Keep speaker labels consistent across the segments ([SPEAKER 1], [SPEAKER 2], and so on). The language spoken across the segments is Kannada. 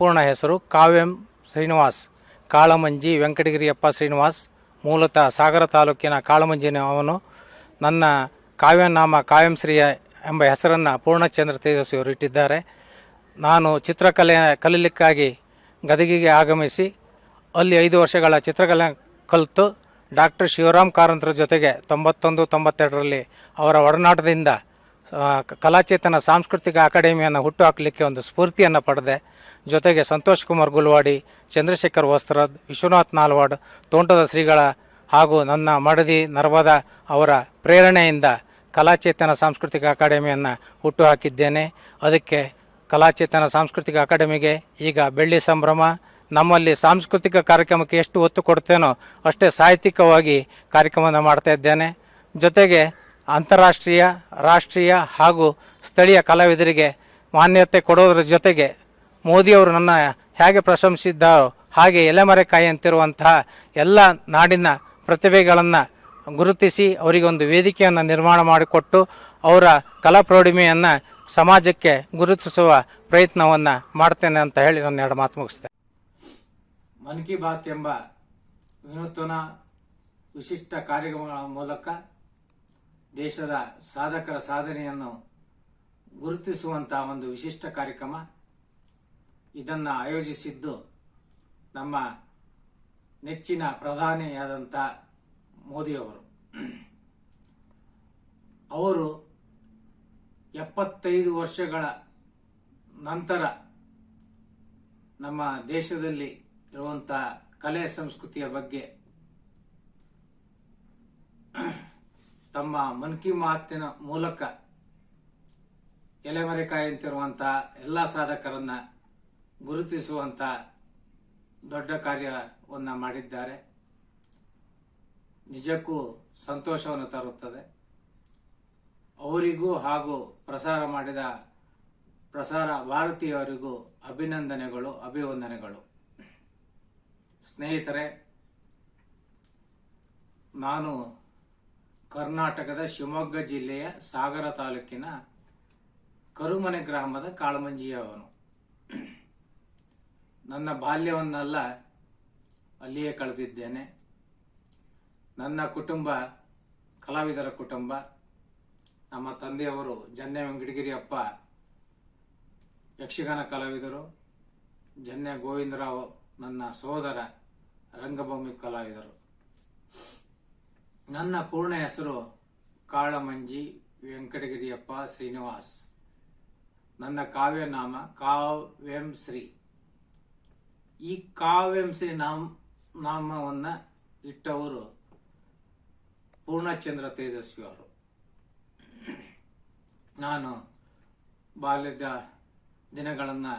[SPEAKER 1] ಪೂರ್ಣ ಹೆಸರು ಕಾವ್ಯಂ ಶ್ರೀನಿವಾಸ್. ಕಾಳಮಂಜಿ ವೆಂಕಟಗಿರಿಯಪ್ಪ ಶ್ರೀನಿವಾಸ್. ಮೂಲತಃ ಸಾಗರ ತಾಲೂಕಿನ ಕಾಳಮಂಜಿನ ಅವನು ನನ್ನ ಕಾವ್ಯನಾಮ ಕಾವ್ಯಂಶ್ರೀಯ ಎಂಬ ಹೆಸರನ್ನು ಪೂರ್ಣಚಂದ್ರ ತೇಜಸ್ವಿಯವರು ಇಟ್ಟಿದ್ದಾರೆ. ನಾನು ಚಿತ್ರಕಲೆ ಕಲೀಲಿಕ್ಕಾಗಿ ಗದಗಿಗೆ ಆಗಮಿಸಿ ಅಲ್ಲಿ ಐದು ವರ್ಷಗಳ ಚಿತ್ರಕಲೆ ಕಲಿತು ಡಾಕ್ಟರ್ ಶಿವರಾಮ್ ಕಾರಂತರ ಜೊತೆಗೆ ತೊಂಬತ್ತೊಂದು ತೊಂಬತ್ತೆರಡರಲ್ಲಿ ಅವರ ಒಡನಾಟದಿಂದ ಕಲಾಚೇತನ ಸಾಂಸ್ಕೃತಿಕ ಅಕಾಡೆಮಿಯನ್ನು ಹುಟ್ಟು ಹಾಕಲಿಕ್ಕೆ ಒಂದು ಸ್ಫೂರ್ತಿಯನ್ನು ಪಡೆದೆ. ಜೊತೆಗೆ ಸಂತೋಷ್ ಕುಮಾರ್ ಗುಲ್ವಾಡಿ, ಚಂದ್ರಶೇಖರ್ ವಸ್ತ್ರದ್, ವಿಶ್ವನಾಥ್ ನಾಲ್ವಾಡ್, ತೋಂಟದ ಶ್ರೀಗಳ ಹಾಗೂ ನನ್ನ ಮಡದಿ ನರ್ಮದ ಅವರ ಪ್ರೇರಣೆಯಿಂದ ಕಲಾಚೇತನ ಸಾಂಸ್ಕೃತಿಕ ಅಕಾಡೆಮಿಯನ್ನು ಹುಟ್ಟು ಹಾಕಿದ್ದೇನೆ ಅದಕ್ಕೆ ಕಲಾಚೇತನ ಸಾಂಸ್ಕೃತಿಕ ಅಕಾಡೆಮಿಗೆ ಈಗ ಬೆಳ್ಳಿ ಸಂಭ್ರಮ. ನಮ್ಮಲ್ಲಿ ಸಾಂಸ್ಕೃತಿಕ ಕಾರ್ಯಕ್ರಮಕ್ಕೆ ಎಷ್ಟು ಒತ್ತು ಕೊಡ್ತೇನೋ ಅಷ್ಟೇ ಸಾಹಿತ್ಯಿಕವಾಗಿ ಕಾರ್ಯಕ್ರಮವನ್ನು ಮಾಡ್ತಾ ಜೊತೆಗೆ ಅಂತಾರಾಷ್ಟ್ರೀಯ, ರಾಷ್ಟ್ರೀಯ ಹಾಗೂ ಸ್ಥಳೀಯ ಕಲಾವಿದರಿಗೆ ಮಾನ್ಯತೆ ಕೊಡೋದ್ರ ಜೊತೆಗೆ ಮೋದಿಯವರು ನನ್ನ ಹೇಗೆ ಪ್ರಶಂಸಿದ್ದಾರೋ ಹಾಗೆ ಎಲೆಮರೆಕಾಯಿ ಅಂತಿರುವಂತಹ ಎಲ್ಲ ನಾಡಿನ ಪ್ರತಿಭೆಗಳನ್ನು ಗುರುತಿಸಿ ಅವರಿಗೆ ಒಂದು ವೇದಿಕೆಯನ್ನು ನಿರ್ಮಾಣ ಮಾಡಿಕೊಟ್ಟು ಅವರ ಕಲಾ ಪ್ರೌಢಿಮೆಯನ್ನು ಸಮಾಜಕ್ಕೆ ಗುರುತಿಸುವ ಪ್ರಯತ್ನವನ್ನು ಮಾಡ್ತೇನೆ ಅಂತ ಹೇಳಿ ನನ್ನ ಎರಡು ಮಾತು ಮುಗಿಸ್ತೇನೆ. ಮನ್ ಕಿ ಬಾತ್ ಎಂಬ ವಿನೂತನ ವಿಶಿಷ್ಟ ಕಾರ್ಯಕ್ರಮಗಳ ಮೂಲಕ ದೇಶದ ಸಾಧಕರ ಸಾಧನೆಯನ್ನು ಗುರುತಿಸುವಂತಹ ಒಂದು ವಿಶಿಷ್ಟ ಕಾರ್ಯಕ್ರಮ. ಇದನ್ನು ಆಯೋಜಿಸಿದ್ದು ನಮ್ಮ ನೆಚ್ಚಿನ ಪ್ರಧಾನಿಯಾದಂಥ ಮೋದಿಯವರು. ಅವರು ಎಪ್ಪತ್ತೈದು ವರ್ಷಗಳ ನಂತರ ನಮ್ಮ ದೇಶದಲ್ಲಿ ಇರುವಂತಹ ಕಲೆ ಸಂಸ್ಕೃತಿಯ ಬಗ್ಗೆ ತಮ್ಮ ಮನ್ ಕಿ ಮಾತಿನ ಮೂಲಕ ಎಲೆಮರೆಕಾಯಂತಿರುವಂತಹ ಎಲ್ಲ ಸಾಧಕರನ್ನ ಗುರುತಿಸುವಂತ ದೊಡ್ಡ ಕಾರ್ಯವನ್ನ ಮಾಡಿದ್ದಾರೆ. ನಿಜಕ್ಕೂ ಸಂತೋಷವನ್ನು ತರುತ್ತದೆ. ಅವರಿಗೂ ಹಾಗೂ ಪ್ರಸಾರ ಮಾಡಿದ ಪ್ರಸಾರ ಭಾರತೀಯವರಿಗೂ ಅಭಿನಂದನೆಗಳು, ಅಭಿವಂದನೆಗಳು. ಸ್ನೇಹಿತರೆ, ನಾನು ಕರ್ನಾಟಕದ ಶಿವಮೊಗ್ಗ ಜಿಲ್ಲೆಯ ಸಾಗರ ತಾಲೂಕಿನ ಕರುಮನೆ ಗ್ರಾಮದ ಕಾಳಮಂಜಿಯವನು. ನನ್ನ ಬಾಲ್ಯವನ್ನೆಲ್ಲ ಅಲ್ಲಿಯೇ ಕಳೆದಿದ್ದೇನೆ. ನನ್ನ ಕುಟುಂಬ, ಕಲಾವಿದರ ಕುಟುಂಬ, ನಮ್ಮ ತಂದೆಯವರು ಜನ್ಯ ವೆಂಕಟಗಿರಿಯಪ್ಪ ಯಕ್ಷಗಾನ ಕಲಾವಿದರು, ಜನ್ಯ ಗೋವಿಂದರಾವ್ ನನ್ನ ಸೋದರ ರಂಗಭೂಮಿ ಕಲಾವಿದರು. ನನ್ನ ಪೂರ್ಣ ಹೆಸರು ಕಾಳಮಂಜಿ ವೆಂಕಟಗಿರಿಯಪ್ಪ ಶ್ರೀನಿವಾಸ್. ನನ್ನ ಕಾವ್ಯನಾಮ ಕಾವ್ಯಂ ಶ್ರೀ ಈ ಕಾವ್ಯಂ ಶ್ರೀ ನಾಮ, ನಾಮವನ್ನು ಇಟ್ಟವರು ಪೂರ್ಣಚಂದ್ರ ತೇಜಸ್ವಿ ಅವರು ನಾನು ಬಾಲ್ಯದ ದಿನಗಳನ್ನು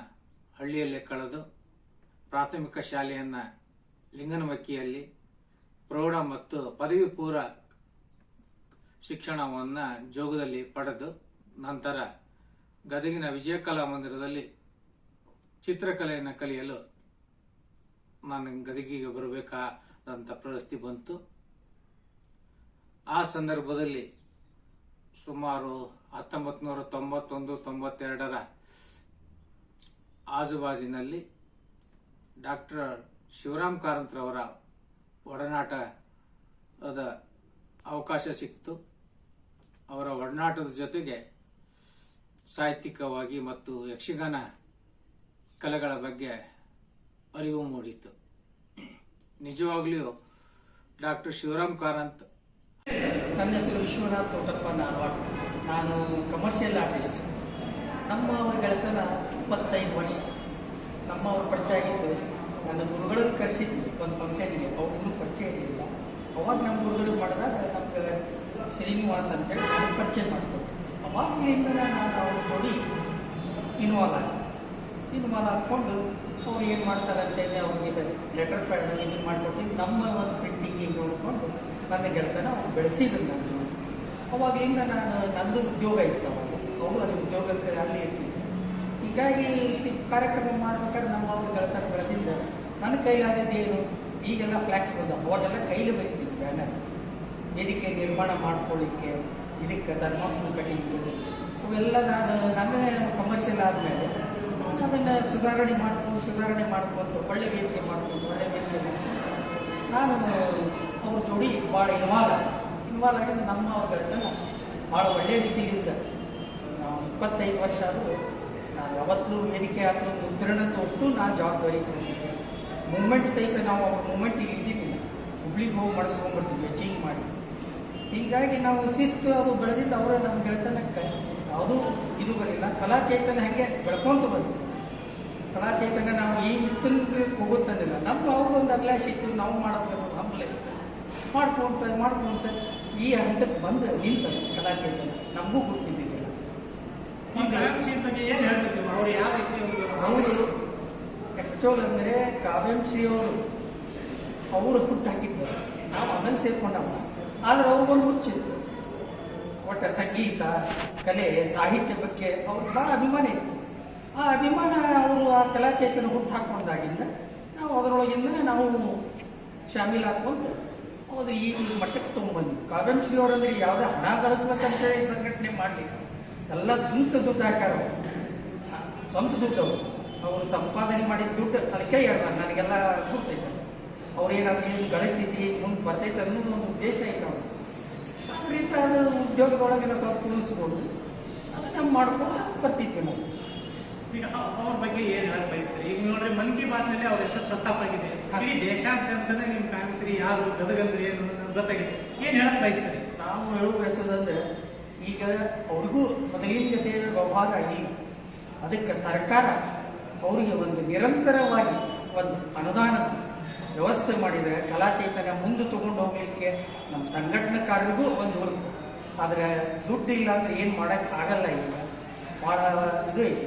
[SPEAKER 1] ಹಳ್ಳಿಯಲ್ಲೇ ಕಳೆದು ಪ್ರಾಥಮಿಕ ಶಾಲೆಯನ್ನು ಲಿಂಗನಮಕ್ಕಿಯಲ್ಲಿ ಪ್ರೌಢ ಮತ್ತು ಪದವಿ ಪೂರ್ವ ಶಿಕ್ಷಣವನ್ನು ಜೋಗದಲ್ಲಿ ಪಡೆದು ನಂತರ ಗದಗಿನ ವಿಜಯಕಲಾ ಮಂದಿರದಲ್ಲಿ ಚಿತ್ರಕಲೆಯನ್ನು ಕಲಿಯಲು ನಾನು ಗದಗಿಗೆ ಬರಬೇಕಾದಂಥ ಪ್ರಶಸ್ತಿ ಬಂತು. ಆ ಸಂದರ್ಭದಲ್ಲಿ ಸುಮಾರು ಹತ್ತೊಂಬತ್ತು ನೂರ ತೊಂಬತ್ತೊಂದು, ತೊಂಬತ್ತೆರಡರ ಆಜುಬಾಜಿನಲ್ಲಿ ಡಾಕ್ಟರ್ ಶಿವರಾಮ್ ಕಾರಂತ್ರವರ ಒಡನಾಟದ ಅವಕಾಶ ಸಿಕ್ತು. ಅವರ ಒಡನಾಟದ ಜೊತೆಗೆ ಸಾಹಿತ್ಯಿಕವಾಗಿ ಮತ್ತು ಯಕ್ಷಗಾನ ಕಲೆಗಳ ಬಗ್ಗೆ ಅರಿವು ಮೂಡಿತು. ನಿಜವಾಗ್ಲೂ ಡಾಕ್ಟರ್ ಶಿವರಾಮ್ ಕಾರಂತ್.
[SPEAKER 2] ನನ್ನ ಹೆಸರು ವಿಶ್ವನಾಥ್ ತೋಟಪ್ಪ ನಾಲ್ವಾಡ್ ನಾನು ಕಮರ್ಷಿಯಲ್ ಆರ್ಟಿಸ್ಟ್ ನಮ್ಮ ಅವರ ಗೆಳೆತನ ಇಪ್ಪತ್ತೈದು ವರ್ಷ. ನಮ್ಮ ಅವ್ರ ಪರಿಚಯ ಆಗಿದ್ದು ನನ್ನ ಗುರುಗಳನ್ನು ಕರೆಸಿದ್ವಿ. ಒಂದು ಫಂಕ್ಷನ್ಗೆ ಅವ್ರಿಗೂ ಪರಿಚಯ ಇರಲಿಲ್ಲ. ಅವಾಗ ನಮ್ಮ ಗುರುಗಳು ಮಾಡಿದಾಗ ನಮ್ಗೆ ಶ್ರೀನಿವಾಸ್ ಅಂತೇಳಿ ಹೇಳಿ ಪರಿಚಯ ಮಾಡಿಕೊಟ್ಟು ಅವಾಗಲಿಂದ ನಾನು ಅವ್ರ ಜೋಡಿ ಇನ್ವಾಲ್ ಆಗಿ. ಇನ್ವಾಲ್ವ್ ಹಾಕ್ಕೊಂಡು ಅವ್ರು ಏನು ಮಾಡ್ತಾರೆ ಅಂತೇಳಿ ಅವ್ರಿಗೆ ಲೆಟರ್ ಪ್ಯಾಡ್ ಇದನ್ನು ಮಾಡಿಕೊಟ್ಟು ನಮ್ಮ ಒಂದು ಪ್ರಿಂಟಿಂಗಿಗೆ ನೋಡಿಕೊಂಡು ನನ್ನ ಗೆಳೆತನ ಅವ್ರು ಬೆಳೆಸಿದ್ರು ನಾನು ಅವಾಗಲಿಂದ ನಾನು, ನಂದು ಉದ್ಯೋಗ ಇತ್ತು ಅವಾಗ. ಅವರು ಅಲ್ಲಿ ಉದ್ಯೋಗಕ್ಕೆ ಅಲ್ಲಿ ಇರ್ತಿದ್ರು. ಹೀಗಾಗಿ ಕಾರ್ಯಕ್ರಮ ಮಾಡ್ಬೇಕಾದ್ರೆ ನಮ್ಮ ಅವ್ರ ಗೆಳೆತನ ಬೆಳೆದಿಲ್ಲ ನನ್ನ ಕೈಲಾಗದೇನು ಈಗೆಲ್ಲ ಫ್ಲ್ಯಾಕ್ಸ್ ಬಂದ ಬೋರ್ಡೆಲ್ಲ ಕೈಲಿ ಬೈತೀವಿ ಬ್ಯಾನರ್ ವೇದಿಕೆ ನಿರ್ಮಾಣ ಮಾಡ್ಕೊಳ್ಳಿಕ್ಕೆ, ಇದಕ್ಕೆ ಧರ್ಮಾಸನ ಕಟ್ಟಿಂಗು ಇವೆಲ್ಲ ನಾನು, ನನ್ನ ಕಮರ್ಷಿಯಲ್ ಆದಮೇಲೆ ನಾನು ಅದನ್ನು ಸುಧಾರಣೆ ಮಾಡ್ಕೊಂಡು ಸುಧಾರಣೆ ಮಾಡ್ಕೊಂಡು ಒಳ್ಳೆ ವೇದಿಕೆ ಮಾಡ್ಕೊಂಡು ಒಳ್ಳೆ ವೇದಿಕೆ ನಾನು ಅವ್ರ ಜೋಡಿ ಭಾಳ ಇನ್ವಾಲ್ ಆಗಿ ಇನ್ವಾಲ್ವ್ ಆಗಿ ನಮ್ಮ ಅವ್ರಗಳನ್ನ ಭಾಳ ಒಳ್ಳೆ ರೀತಿಯಿಂದ ನಾವು ಇಪ್ಪತ್ತೈದು ವರ್ಷ ಆದರೂ ನಾನು ಯಾವತ್ತೂ ವೇದಿಕೆ ಆದರೂ ಮುದ್ರಣದ್ದು ಅಷ್ಟು ನಾನು ಜವಾಬ್ದಾರಿ ತಗೊಂಡಿದ್ದೆ. ಮೂಮೆಂಟ್ ಸಹಿತ ನಾವು ಅವ್ರ ಮೂಮೆಂಟ್ ಇಲ್ಲಿ ಇದ್ದಿದ್ದಿಲ್ಲ ಹುಬ್ಳಿಗೆ ಹೋಗಿ ಮಾಡಿಸ್ಕೊಂಡ್ಬರ್ತಿದ್ವಿ ಚೇಂಜ್ ಮಾಡಿ. ಹೀಗಾಗಿ ನಾವು ಶಿಸ್ತು ಅದು ಬೆಳೆದಿದ್ದು ಅವರ ನಮ್ಮ ಗೆಳೆತನಕ್ಕೆ ಯಾವುದೂ ಇದು ಬರಲಿಲ್ಲ. ಕಲಾ ಚೈತನ್ಯ ಹಾಗೆ ಬೆಳ್ಕೊಂತ ಬಂತು. ಕಲಾ ಚೈತನ್ಯ ನಾವು ಈ ತನಕ ಹೋಗುತ್ತಂದಿಲ್ಲ ನಮ್ದು ಒಂದು ಅಭಿಲಾಷೆ ಇತ್ತು. ನಾವು ಮಾಡೋದು ನಮ್ಮಲ್ಲೇ ಮಾಡ್ಕೊಂತ ಮಾಡ್ಕೊಂತ ಈ ಹಂತಕ್ಕೆ ಬಂದು ನಿಂತ ಕಲಾ ಚೈತನ್ಯ. ನಮಗೂ ಗೊತ್ತಿದ್ದಿಲ್ಲ
[SPEAKER 3] ಈ ಕಾವ್ಯಶ್ರೀ ಬಗ್ಗೆ ಏನು ಹೇಳ್ತಿದ್ದೀವಿ ಅವ್ರು ಯಾವ ರೀತಿ ಒಂದು
[SPEAKER 2] ಅವರು ಆ್ಯಕ್ಚುಲ್ ಅಂದರೆ ಕಾವ್ಯಾಂಶ್ರೀ ಅವರು ಅವರು ಹುಟ್ಟು ಹಾಕಿದ್ದರು. ನಾವು ಆಮೇಲೆ ಸೇರ್ಕೊಂಡವ ಆದರೆ ಅವ್ರಿಗೊಂದು ಹುಚ್ಚಿತ್ತು. ಒಟ್ಟು ಸಂಗೀತ, ಕಲೆ, ಸಾಹಿತ್ಯ ಬಗ್ಗೆ ಅವ್ರಿಗೆ ಭಾಳ ಅಭಿಮಾನ ಇತ್ತು. ಆ ಅಭಿಮಾನ ಅವರು ಆ ಕಲಾಚೇತನ ಹುಟ್ಟು ಹಾಕೊಂಡಾಗಿಂದ ನಾವು ಅದರೊಳಗಿಂದ ನಾವು ಶಾಮೀಲ್ ಹಾಕೊಂತ ಅದು ಈ ಮಟ್ಟಕ್ಕೆ ತೊಗೊಂಡ್ಬಂದ್ವಿ. ಕಾವ್ಯಂಶಿಯವರು ಅಂದರೆ ಯಾವುದೇ ಹಣ ಗಳಿಸ್ಬೇಕಂತೇಳಿ ಸಂಘಟನೆ ಮಾಡಲಿಲ್ಲ ಎಲ್ಲ ಸ್ವಂತ ದುಡ್ಡು ಹಾಕ್ಯಾರ. ಸ್ವಂತ ದುಡ್ಡು ಅವರು. ಅವರು ಸಂಪಾದನೆ ಮಾಡಿದ ದುಡ್ಡು ಅದಕ್ಕೆ ಹೇಳ್ತಾರೆ. ನನಗೆಲ್ಲ ಗೊತ್ತೈತೆ ಅವ್ರು ಏನಾದ್ರು ಏನು ಗಳಿತೈತಿ ಮುಂದೆ ಬರ್ತೈತೆ ಅನ್ನೋದು ಒಂದು ಉದ್ದೇಶ ಐತೆ ಅವ್ರು. ಅದರಿಂದ ಅದು ಉದ್ಯೋಗದೊಳಗೆ ನಾವು ಸ್ವಲ್ಪ ಉಳಿಸ್ಬೋದು. ಅದನ್ನು ಮಾಡ್ಕೊಂಡು ಬರ್ತಿದ್ವಿ ನಾವು.
[SPEAKER 3] ಈಗ ಅವ್- ಅವ್ರ ಬಗ್ಗೆ ಏನು ಹೇಳಕ್ ಬಯಸ್ತಾರೆ? ಈಗ ನೋಡ್ರಿ ಮನ್ ಕಿ ಬಾತ್ನಲ್ಲಿ ಅವ್ರ ಹೆಸರು ಪ್ರಸ್ತಾಪ ಆಗಿದೆ. ಇಡೀ ದೇಶಾದ್ಯಂತನೇ ನಿಮ್ ಕಾಂಗ್ರೆಸ್ ಯಾರು ಗದಗಂದ್ರೆ ಏನು ಗೊತ್ತಾಗಿದೆ. ಏನ್ ಹೇಳಕ್ ಬಯಸ್ತಾರೆ?
[SPEAKER 2] ನಾವು ಹೇಳುವ ಬಯಸೋದಂದ್ರೆ ಈಗ ಅವ್ರಿಗೂ ಮೊದಲಿನ ಜೊತೆ ವ್ಯವಹಾರ ಆಗಿಲ್ಲ ಅದಕ್ಕೆ ಸರ್ಕಾರ ಅವರಿಗೆ ಒಂದು ನಿರಂತರವಾಗಿ ಒಂದು ಅನುದಾನದ ವ್ಯವಸ್ಥೆ ಮಾಡಿದರೆ ಕಲಾ ಚೈತನ್ಯ ಮುಂದೆ ತಗೊಂಡು ಹೋಗಲಿಕ್ಕೆ ನಮ್ಮ ಸಂಘಟನೆಕಾರರಿಗೂ ಒಂದು ಹೊರತು ಆದರೆ ದುಡ್ಡು ಇಲ್ಲ ಅಂದರೆ ಏನು ಮಾಡೋಕ್ಕೆ ಆಗಲ್ಲ ಈಗ. ಭಾಳ ಇದು ಐತಿ.